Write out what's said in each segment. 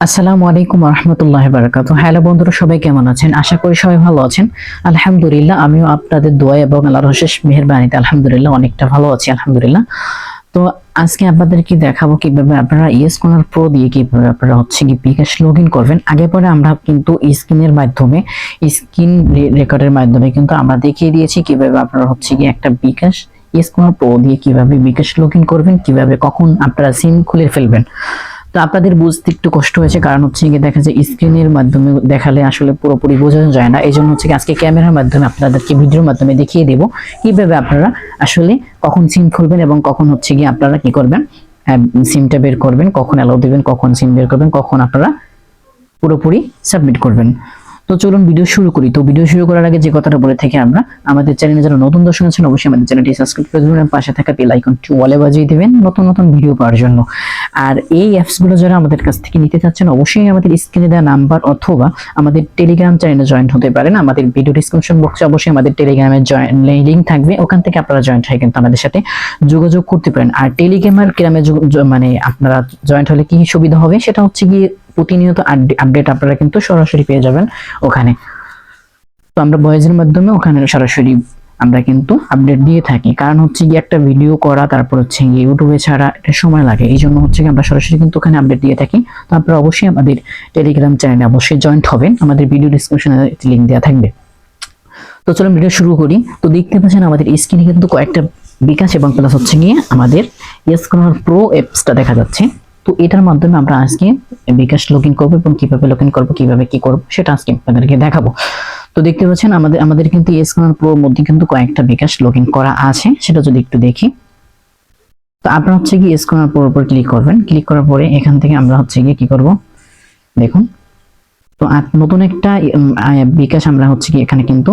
আসসালামু আলাইকুম রহমতুল্লাহ বারাকাতু হ্যালো বন্ধুরা, সবাই কেমন আছেন? আশা করি সবাই ভালো আছেন। আলহামদুলিল্লাহ, আমিও আপনাদের দোয়া এবং আল্লাহর অশেষ মেহেরবানিতে আলহামদুলিল্লাহ অনেকটা ভালো আছি, আলহামদুলিল্লাহ। তো আজকে আপনাদেরকে দেখাবো কীভাবে আপনারা ইয়েস কর্নার প্রো দিয়ে কীভাবে আপনারা হচ্ছে কি বিকাশ লগ করবেন। আগে পরে আমরা কিন্তু স্ক্রিনের মাধ্যমে, স্ক্রিন রেকর্ডের মাধ্যমে কিন্তু আমরা দেখিয়ে দিয়েছি কীভাবে আপনারা হচ্ছে কি একটা বিকাশ ইয়েস কর্নার প্রো দিয়ে কীভাবে বিকাশ লগ করবেন, কীভাবে কখন আপনারা সিম খুলে ফেলবেন। তো আপনাদের বুঝতে একটু কষ্ট হয়েছে, কারণ হচ্ছে গিয়ে দেখা যায় স্ক্রিনের মাধ্যমে দেখালে আসলে পুরোপুরি বোঝানো যায় না। এই জন্য হচ্ছে আজকে ক্যামেরার মাধ্যমে আপনাদেরকে ভিডিওর মাধ্যমে দেখিয়ে দেবো কীভাবে আপনারা আসলে কখন সিম খুলবেন এবং কখন হচ্ছে গিয়ে আপনারা কি করবেন সিমটা বের করবেন, কখন অ্যালাউ দেবেন, কখন সিম বের করবেন, কখন আপনারা পুরোপুরি সাবমিট করবেন। তো চলুন ভিডিও শুরু করি। তো ভিডিও শুরু করার আগে যে কথাটা বলে থাকি আমরা, আমাদের চ্যানেলে যারা নতুন দর্শক আছেন, অবশ্যই আমাদের চ্যানেলটি সাবস্ক্রাইব করে দেবেন পাশে থাকা বেল আইকনটি ওয়ালে বাজিয়ে দিবেন নতুন নতুন ভিডিও পাওয়ার জন্য। আর এই অ্যাপসগুলো যারা আমাদের কাছ থেকে নিতে চাচ্ছেন, অবশ্যই আমাদের স্ক্রিনে দেওয়া নাম্বার অথবা আমাদের টেলিগ্রাম চ্যানেলে জয়েন হতে পারেন। আমাদের ভিডিও ডিসক্রিপশন বক্সে অবশ্যই আমাদের টেলিগ্রামের জয়েন লিঙ্ক থাকবে। ওখান থেকে আপনারা জয়েন্ট হয়ে কিন্তু আমাদের সাথে যোগাযোগ করতে পারেন। আর টেলিগ্রামের গ্রামে মানে আপনারা জয়েন্ট হলে কি সুবিধা হবে? সেটা হচ্ছে গিয়ে প্রতিনিয়ত আপডেট আপনারা কিন্তু সরাসরি পেয়ে যাবেন ওখানে। তো আমরা ভয়েসের মাধ্যমে ওখানে সরাসরি আমরা কিন্তু আপডেট দিয়ে থাকি। কারণ হচ্ছে গিয়ে একটা ভিডিও করা, তারপর হচ্ছে গিয়ে ইউটিউবে ছাড়া এটা সময় লাগে। এই জন্য হচ্ছে আমরা সরাসরি কিন্তু ওখানে আপডেট দিয়ে থাকি। তো আপনারা অবশ্যই আমাদের টেলিগ্রাম চ্যানেলে অবশ্যই জয়েন্ট হবেন। আমাদের ভিডিও ডিসক্রিপশনে লিঙ্ক দেওয়া থাকবে। তো চলুন ভিডিও শুরু করি। তো দেখতে পাচ্ছেন আমাদের স্ক্রিনে কিন্তু কয়েকটা বিকাশ এবং প্লাস হচ্ছে গিয়ে আমাদের ইয়েস কর্নার প্রো অ্যাপসটা দেখা যাচ্ছে। তো এটার মাধ্যমে আমরা আজকে বিকাশ লগ ইন করব এবং কীভাবে লগ ইন করব, কীভাবে কি করব, সেটা আজকে আপনাদেরকে দেখাবো। তো দেখতে পাচ্ছেন, আমাদের আমাদের কিন্তু ইয়েস কর্নার প্রোর মধ্যে কিন্তু কয়েকটা বিকাশ লগ ইন করা আছে, সেটা যদি একটু দেখি। তো আপনারা হচ্ছে কি ইয়েস কর্নার প্রোর উপর ক্লিক করবেন। ক্লিক করার পরে এখান থেকে আমরা হচ্ছে গিয়ে কি করব? দেখুন। তো নতুন একটা বিকাশ আমরা হচ্ছে কি এখানে কিন্তু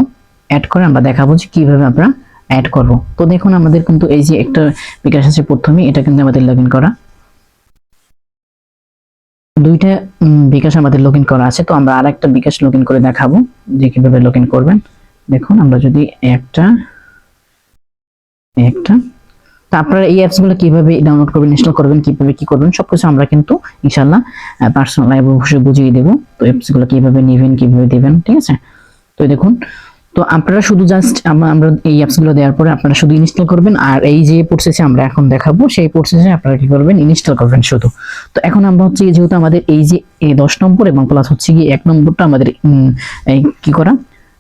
অ্যাড করে আমরা দেখাবো যে কীভাবে আমরা অ্যাড করব। তো দেখুন, আমাদের কিন্তু এই যে একটা বিকাশ আছে প্রথমে, এটা কিন্তু আমাদের লগ করা। দুইটা বিকাশ আমাদের লগ করা আছে, তো আমরা আর একটা বিকাশ লগ করে দেখাবো যে কীভাবে লগ করবেন। দেখুন, আমরা যদি একটা একটা, তো আপনারা এই অ্যাপসগুলো কীভাবে ডাউনলোড করবেন ইনস্টল করবেন, কীভাবে কি করবেন, সবকিছু আমরা কিন্তু ইনশাল্লাহ পার্সোনাল লাইভ অবশ্যই বুঝিয়ে দেবো। তো অ্যাপসগুলো কীভাবে নেবেন, কীভাবে দেবেন, ঠিক আছে? তো দেখুন তো আপনারা শুধু জাস্ট আমরা এই অ্যাপসগুলো দেওয়ার পরে আপনারা শুধু ইনস্টল করবেন, আর এই যে প্রসেসে আমরা এখন দেখাবো, সেই প্রসেসে আপনারা কি করবেন ইনস্টল করবেন শুধু। তো এখন আমরা হচ্ছে যেহেতু আমাদের এই যে দশ নম্বর এবং প্লাস হচ্ছে কি এক নম্বরটা আমাদের কি করা?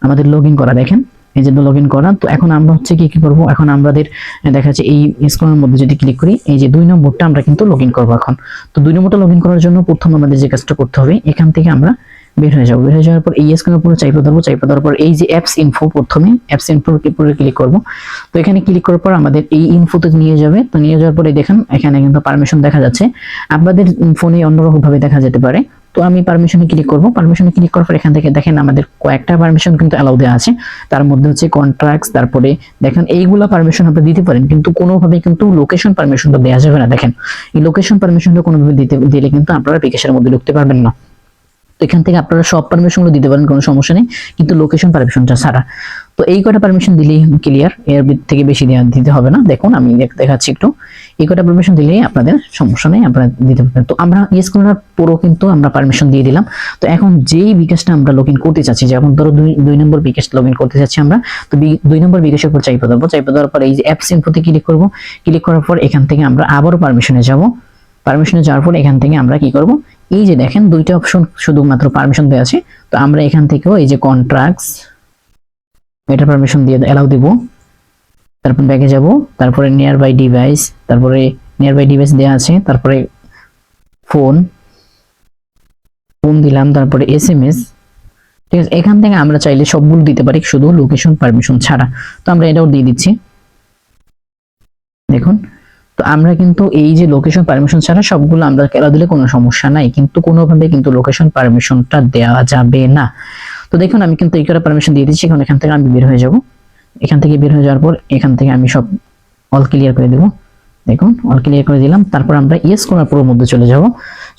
আমাদের লগ করা, দেখেন। এই যে লগ করা, তো এখন আমরা হচ্ছে কি কি করব? এখন আমাদের দেখা যাচ্ছে এই স্ক্রিনের মধ্যে যদি ক্লিক করি, এই যে দুই নম্বরটা আমরা কিন্তু লগ করব এখন। তো দুই নম্বরটা লগ করার জন্য প্রথম আমাদের যে কাজটা করতে হবে, এখান থেকে আমরা বের হয়ে যাব। বের হয়ে যাওয়ার পর এই স্ক্রিনের উপরে চাইপে ধরবো, চাইপে ধরার পর এই যে অ্যাপস ইনফো প্রথমে অ্যাপস ইনফোর উপরে ক্লিক করব। তো এখানে ক্লিক করার পর আমাদের এই ইনফোতে নিয়ে যাবে। তো নিয়ে যাওয়ার পরে দেখেন, এখানে কিন্তু পারমিশন দেখা যাচ্ছে। আপনাদের ফোনে অন্যরকম ভাবে দেখা যেতে পারে। তো আমি পারমিশনে ক্লিক করব। পারমিশনে ক্লিক করার পর এখান থেকে দেখেন আমাদের কয়েকটা পারমিশন কিন্তু অ্যালাউ দেওয়া আছে। তার মধ্যে হচ্ছে কন্ট্রাক্টস তারপরে দেখেন এইগুলা পারমিশন আপনি দিতে পারেন, কিন্তু কোনোভাবে কিন্তু লোকেশন পারমিশনটা দেওয়া যাবে না। দেখেন, এই লোকেশন পারমিশনটা কোনোভাবে দিতে, দিলে কিন্তু আপনারা অ্যাপ্লিকেশনের মধ্যে ঢুকতে পারবেন না। এখান থেকে আপনারা সব পারমিশনগুলো দিতে পারেন, কোনো সমস্যা নেই। কিন্তু লোকেশন পারমিশনটা ছাড়া। তো এই কটা পারমিশন দিলেই ক্লিয়ার এর থেকে বেশি দিতে হবে না। দেখুন, আমি দেখাচ্ছি একটু। এই কটা পারমিশন দিলেই আপনাদের সমস্যা নেই, আপনারা দিতে পারবেন। তো আমরা ইয়েস করার পুরো কিন্তু আমরা পারমিশন দিয়ে দিলাম। তো এখন যেই বিকাশটা আমরা লগ ইন করতে চাচ্ছি যেমন ধরো দুই দুই নম্বর বিকাশ লগ ইন করতে চাচ্ছি আমরা, তো দুই নম্বর বিকাশের উপর চাইপে ধরবো চাইপে দেওয়ার পর এই যে অ্যাপস ইনফোতে ক্লিক করব। ক্লিক করার পর এখান থেকে আমরা আবারও পারমিশনে যাব। পারমিশনে যাওয়ার পর এখান থেকে আমরা কি করব? এই যে দেখেন, দুইটা অপশন শুধুমাত্র পারমিশন দেওয়া আছে। তো আমরা এখান থেকেও এই যে কন্ট্রাক্টস এটা পারমিশন দিয়ে অ্যালাউ দিব। তারপর ব্যাগে যাব, তারপরে নিয়ার বাই ডিভাইস তারপরে নিয়ার বাই ডিভাইস দেওয়া আছে, তারপরে ফোন ফোন দিলাম, তারপরে এস এম এস ঠিক আছে, এখান থেকে আমরা চাইলে সবগুলো দিতে পারি, শুধু লোকেশন পারমিশন ছাড়া। তো আমরা এটাও দিয়ে দিচ্ছি। দেখুন তো আমরা কিন্তু এই যে লোকেশন পারমিশন ছাড়া সবগুলো আমরা কেলা দিলে কোনো সমস্যা নাই। কিন্তু কোনোভাবে কিন্তু লোকেশন পারমিশনটা দেওয়া যাবে না। তো দেখুন, আমি কিন্তু এই করে পারমিশন দিয়ে দিচ্ছি, এখন এখান থেকে আমি বের হয়ে যাব। এখান থেকে বের হয়ে যাওয়ার পর এখান থেকে আমি সব অল ক্লিয়ার করে দেবো। দেখুন অল ক্লিয়ার করে দিলাম। তারপর আমরা ইয়েস করার পুরো মধ্যে চলে যাব।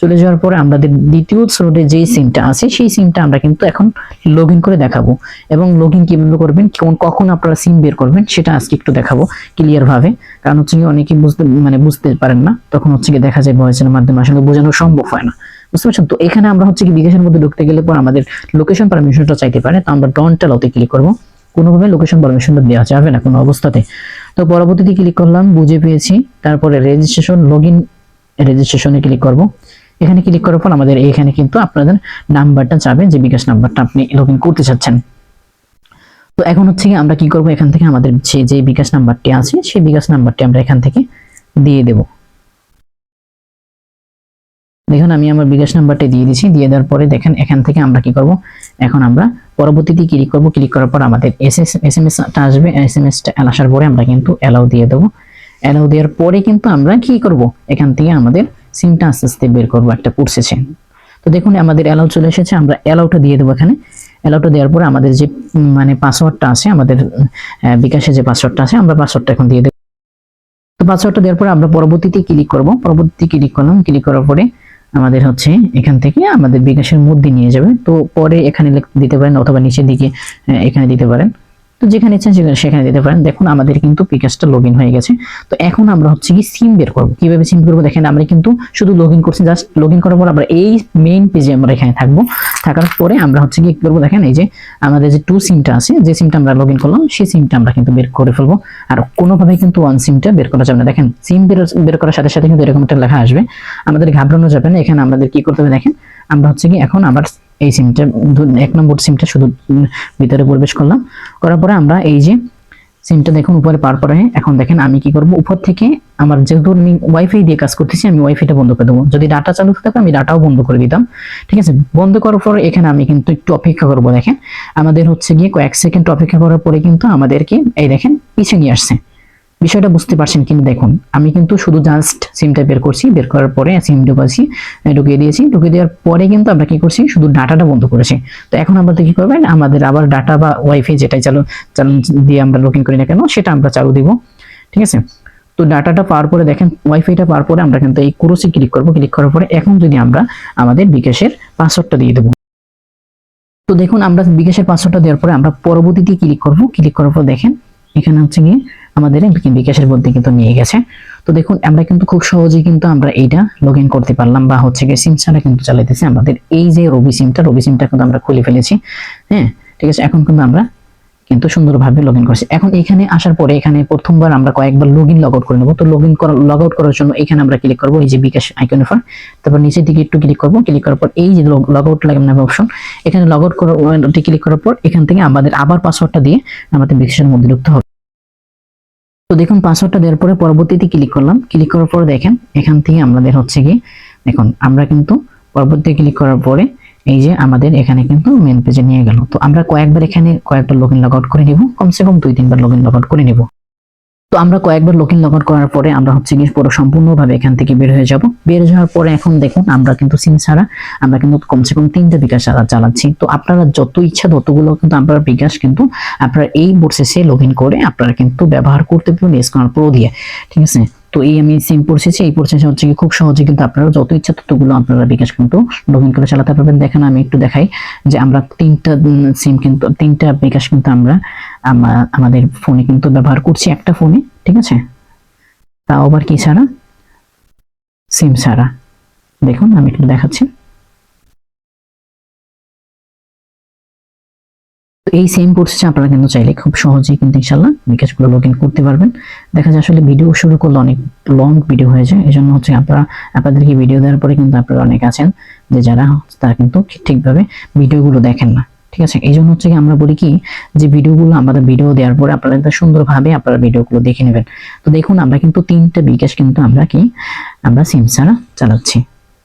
চলে যাওয়ার পরে আমাদের দ্বিতীয় স্লোটে যেই সিমটা আছে, সেই সিমটা আমরা কিন্তু এখন লগ করে দেখাবো। এবং লগ ইন কীভাবে করবেন, কোন, কখন আপনারা সিম বের করবেন, সেটা আজকে একটু দেখাবো ক্লিয়ার ভাবে। কারণ হচ্ছে কি অনেকে বুঝতে মানে বুঝতে পারেন না, তখন হচ্ছে কি দেখা যায় ভয়েসের মাধ্যমে আসলে বোঝানো সম্ভব হয় না। বুঝতে পারছেন? তো এখানে আমরা হচ্ছে কি বিকাশের মধ্যে ঢুকতে গেলে পর আমাদের লোকেশন পারমিশনটা চাইতে পারে, তো আমরা ডন টেলাতে ক্লিক করব। কোনোভাবে লোকেশন পারমিশনটা দেওয়া যাবে না কোনো অবস্থাতে। তো পরবর্তীতে ক্লিক করলাম, বুঝে পেয়েছি। তারপরে রেজিস্ট্রেশন লগ রেজিস্ট্রেশনে ক্লিক করব। এখানে ক্লিক করার পর আমাদের এখানে কিন্তু আপনাদের নাম্বারটা চাবে যে বিকাশ নাম্বারটা আপনি লগ করতে চাচ্ছেন। তো এখন হচ্ছে কি আমরা কি করব? এখান থেকে আমাদের যে যে বিকাশ নাম্বারটি আছে, সেই বিকাশ নাম্বারটি আমরা এখান থেকে দিয়ে দেব। দেখুন, আমি আমার বিকাশ নাম্বারটি দিয়ে দিছি। দিয়ে দেওয়ার পরে দেখেন, এখান থেকে আমরা কি করব? এখন আমরা পরবর্তীতে ক্লিক করব। ক্লিক করার পর আমাদের এস এস এম এসটা আসবে। এস এম এসটা আসার পরে আমরা কিন্তু অ্যালাউ দিয়ে দেবো। অ্যালাউ দেওয়ার পরে কিন্তু আমরা কি করব? এখান থেকে আমাদের সিমটা আস্তে আস্তে বের করব, একটা পড়ছেছে তো দেখুন, আমাদের অ্যালাউ চলে এসেছে, আমরা অ্যালাউটা দিয়ে দেবো এখানে। অ্যালাউটা দেওয়ার পরে আমাদের যে মানে পাসওয়ার্ডটা আছে, আমাদের বিকাশে যে পাসওয়ার্ডটা আছে, আমরা পাসওয়ার্ডটা এখন দিয়ে দেবো। তো পাসওয়ার্ডটা দেওয়ার পরে আমরা পরবর্তীতে ক্লিক করব। পরবর্তীতে ক্লিক করলাম ক্লিক করার পরে আমাদের হচ্ছে এখান থেকে আমাদের বিকাশের মধ্যে নিয়ে যাবে। তো পরে এখানে দিতে পারেন অথবা নিচের দিকে এখানে দিতে পারেন। তো যেখানে ইচ্ছা সেখানে- সেখানে দিতে পারেন। দেখুন, আমাদের কিন্তু বিকাশটা লগ হয়ে গেছে। তো এখন আমরা হচ্ছে কি সিম বের করব। কীভাবে সিম করব? দেখেন, আমরা কিন্তু শুধু লগ করছি জাস্ট লগ ইন করার পর আমরা এই মেইন পেজে আমরা এখানে থাকব। থাকার পরে আমরা হচ্ছে কি করব? দেখেন, এই যে আমাদের যে টু সিমটা আছে, যে সিমটা আমরা লগ করলাম, সেই সিমটা আমরা কিন্তু বের করে ফেলব। আর কোনোভাবে কিন্তু ওয়ান সিমটা বের করা যাবে না। দেখেন সিম বের বের করার সাথে সাথে কিন্তু এরকম একটা লেখা আসবে। আমাদের ঘাবড়ানো যাবে না। এখানে আমাদের কি করতে হবে? দেখেন, আমরা হচ্ছে কি এখন আবার এই সিমটা এক নম্বর সিমটা শুধু ভিতরে প্রবেশ করলাম। করার পরে আমরা এই যে সিমটা দেখুন, উপরে পার পরে এখন দেখেন আমি কি করব? উপর থেকে আমার যেহেতু আমি ওয়াইফাই দিয়ে কাজ করতেছি, আমি ওয়াইফাইটা বন্ধ করে দেবো। যদি ডাটা চালু থাকে, আমি ডাটাও বন্ধ করে দিতাম। ঠিক আছে? বন্ধ করার পর এখানে আমি কিন্তু একটু অপেক্ষা করব, দেখেন। আমাদের হচ্ছে গিয়ে কয়েক সেকেন্ড অপেক্ষা করার পরে কিন্তু আমাদেরকে, এই দেখেন পিছিয়ে নিয়ে আসছে। বিষয়টা বুঝতে পারছেন কিন্তু দেখুন। আমি কিন্তু শুধু জাস্ট সিমটা বের করছি, বের করার পরে সিম ঢুকাচ্ছি ঢুকিয়ে দিয়েছি। ঢুকিয়ে দেওয়ার পরে কিন্তু আমরা কি করছি? শুধু ডাটাটা বন্ধ করেছি। তো এখন আমাদের কি করবেন? আমাদের আবার ডাটা বা ওয়াইফাই যেটাই চালু চালু দিয়ে আমরা ইন করি না কেন, সেটা আমরা চালু দিব। ঠিক আছে? তো ডাটাটা পাওয়ার পরে দেখেন ওয়াইফাইটা পাওয়ার পরে আমরা কিন্তু এই ক্রোসে ক্লিক করব। ক্লিক করার পরে এখন যদি আমরা আমাদের বিকাশের পাসওয়ার্ডটা দিয়ে দেবো। তো দেখুন, আমরা বিকাশের পাসওয়ার্ডটা দেওয়ার পরে আমরা পরবর্তীতে ক্লিক করব। ক্লিক করার পর দেখেন, এখানে হচ্ছে গিয়ে আমাদের বিকাশের মধ্যে কিন্তু নিয়ে গেছে। তো দেখুন, আমরা কিন্তু খুব সহজেই কিন্তু আমরা এইটা লগ করতে পারলাম বা হচ্ছে গিয়ে সিম ছাড়া কিন্তু চালাইতেছি। আমাদের এই যে রবি সিমটা রবি সিমটা কিন্তু আমরা খুলে ফেলেছি। হ্যাঁ ঠিক আছে? এখন কিন্তু আমরা কিন্তু সুন্দরভাবে লগ ইন করছি। এখন এখানে আসার পরে এখানে প্রথমবার আমরা কয়েকবার লগ ইন লগ আউট করে নেব। তো লগ ইন করা লগ আউট করার জন্য এখানে আমরা ক্লিক করব এই যে বিকাশ আইকনের পর তারপর নিচের দিকে একটু ক্লিক করব। ক্লিক করার পর এই যে লগ আউট লাগে নামে অপশন এখানে লগ আউট করার ক্লিক করার পর এখান থেকে আমাদের আবার পাসওয়ার্ডটা দিয়ে আমাদের বিকাশের মধ্যে ঢুকতে হবে। তো দেখুন পাসওয়ার্ডটা দেওয়ার পরে পরবর্তীতে ক্লিক করলাম। ক্লিক করার পর দেখেন, এখান থেকে আমাদের হচ্ছে কি দেখুন, আমরা কিন্তু পরবর্তীতে ক্লিক করার পরে এই যে আমাদের এখানে কিন্তু মেন পেজে নিয়ে গেল। তো আমরা কয়েকবার এখানে কয়েকটা লগ ইন লগ আউট করে নিব। কমসে কম দুই তিনবার লগ ইন লগ আউট করে নিব। তো আমরা কয়েকবার লগ আউট করার পরে আমরা হচ্ছে গিয়ে পুরো সম্পূর্ণভাবে এখান থেকে বের হয়ে যাব। বের যাওয়ার পরে এখন দেখুন, আমরা কিন্তু সিম ছাড়া, আমরা কিন্তু কমসে কম তিনটা বিকাশ চালা- চালাচ্ছি। তো আপনারা যত ইচ্ছা ততগুলো কিন্তু আপনারা বিকাশ কিন্তু আপনারা এই প্রসেসে লগ করে আপনারা কিন্তু ব্যবহার করতে পারবেন এসকনার প্রো দিয়ে। ঠিক আছে? তো এই আমি সিম প্রসেসে এই প্রসেসে হচ্ছে কি খুব সহজে কিন্তু আপনারা যত ইচ্ছা ততগুলো আপনারা বিকাশ কিন্তু লগ করে চালাতে পারবেন। দেখেন আমি একটু দেখাই যে আমরা তিনটা সিম কিন্তু, তিনটা বিকাশ কিন্তু আমরা, আমা- আমাদের ফোনে কিন্তু ব্যবহার করছি একটা ফোনে ঠিক আছে? তাও আবার কি ছাড়া? সিম ছাড়া। দেখুন, আমি একটু দেখাচ্ছি। এই সেম প্রসেসে আপনারা কিন্তু চাইলে খুব সহজেই কিন্তু ইনশাল্লাহ বিকাশগুলো লগ ইন করতে পারবেন। দেখা যায় আসলে ভিডিও শুরু করলে অনেক লং ভিডিও হয়ে যায় এই জন্য হচ্ছে আপনারা, আপনাদেরকে ভিডিও দেওয়ার পরে কিন্তু আপনারা অনেক আছেন যে যারা তারা কিন্তু ঠিকভাবে ভিডিওগুলো দেখেন না। ঠিক আছে? এই জন্য হচ্ছে কি আমরা বলি কি যে ভিডিওগুলো আমাদের ভিডিও দেওয়ার পরে আপনারা একদম সুন্দরভাবে আপনারা ভিডিওগুলো দেখে নেবেন। তো দেখুন আমরা কিন্তু তিনটা বিকাশ কিন্তু আমরা কি আমরা সিম ছাড়া চালাচ্ছি।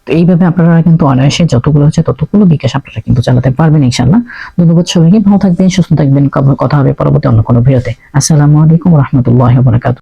তো এইভাবে আপনারা কিন্তু অনায়াসে যতগুলো হচ্ছে ততগুলো বিকাশ আপনারা কিন্তু চালাতে পারবেন ইনশাল্লাহ ধন্যবাদ সবাইকে, ভালো থাকবেন, সুস্থ থাকবেন, কথা হবে পরবর্তী অন্য কোনো ভিডিওতে। আসসালামু আলাইকুম রহমতুল্লাহ